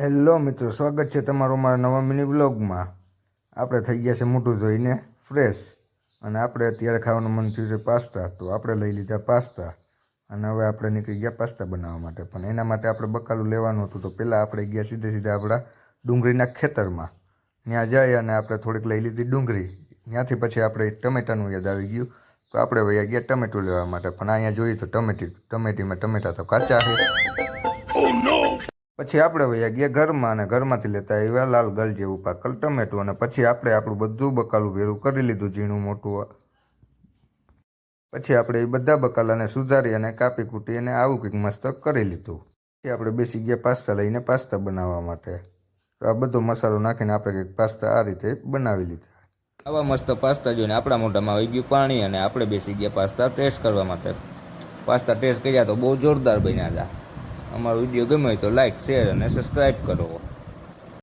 Hello મિત્રો, સ્વાગત છે તમારું મારા નવા મિની વ્લોગમાં. આપણે થઈ ગયા છે મોટું ધોઈને ફ્રેશ. અને આપણે અત્યારે ખાવાનું મન થયું છે પાસ્તા. તો આપણે લઈ લીધા પાસ્તા. અને હવે આપણે નીકળી ગયા પાસ્તા બનાવવા માટે. પણ એના માટે આપણે બકાલું લેવાનું હતું. તો પહેલાં આપણે ગયા સીધે સીધા આપણા ડુંગળીના ખેતરમાં. ત્યાં જઈ અને આપણે થોડીક લઈ લીધી ડુંગળી. ત્યાંથી પછી આપણે ટમેટાનું યાદ આવી ગયું. તો આપણે વયા ગયા ટમેટું લેવા માટે. પણ અહીંયા જોઈએ તો ટમેટી, ટમેટીમાં ટમેટા તો કાચા છે. પછી આપણે વયા ગયા ઘરમાં અને ઘરમાંથી લેતા આવ્યા લાલ ગલ જેવું પાકલ ટમેટું અને પછી આપણે આપણું બધું બકાલું ભેરું કરી લીધું ઝીણું મોટું. પછી આપણે એ બધા બકાલાને સુધારી અને કાપી કૂટી અને આવું કંઈક મસ્ત કરી લીધું. પછી આપણે બેસી ગયા પાસ્તા લઈને પાસ્તા બનાવવા માટે. તો આ બધો મસાલો નાખીને આપણે કંઈક પાસ્તા આ રીતે બનાવી લીધા. આવા મસ્ત પાસ્તા જોઈને આપણા મોઢામાં આવી ગયું પાણી અને આપણે બેસી ગયા પાસ્તા ટેસ્ટ કરવા માટે. પાસ્તા ટેસ્ટ કર્યા તો બહુ જોરદાર બન્યા હતા. અમારો વીડિયો ગમ્યો હોય તો લાઈક શેર અને સબસ્ક્રાઈબ કરો.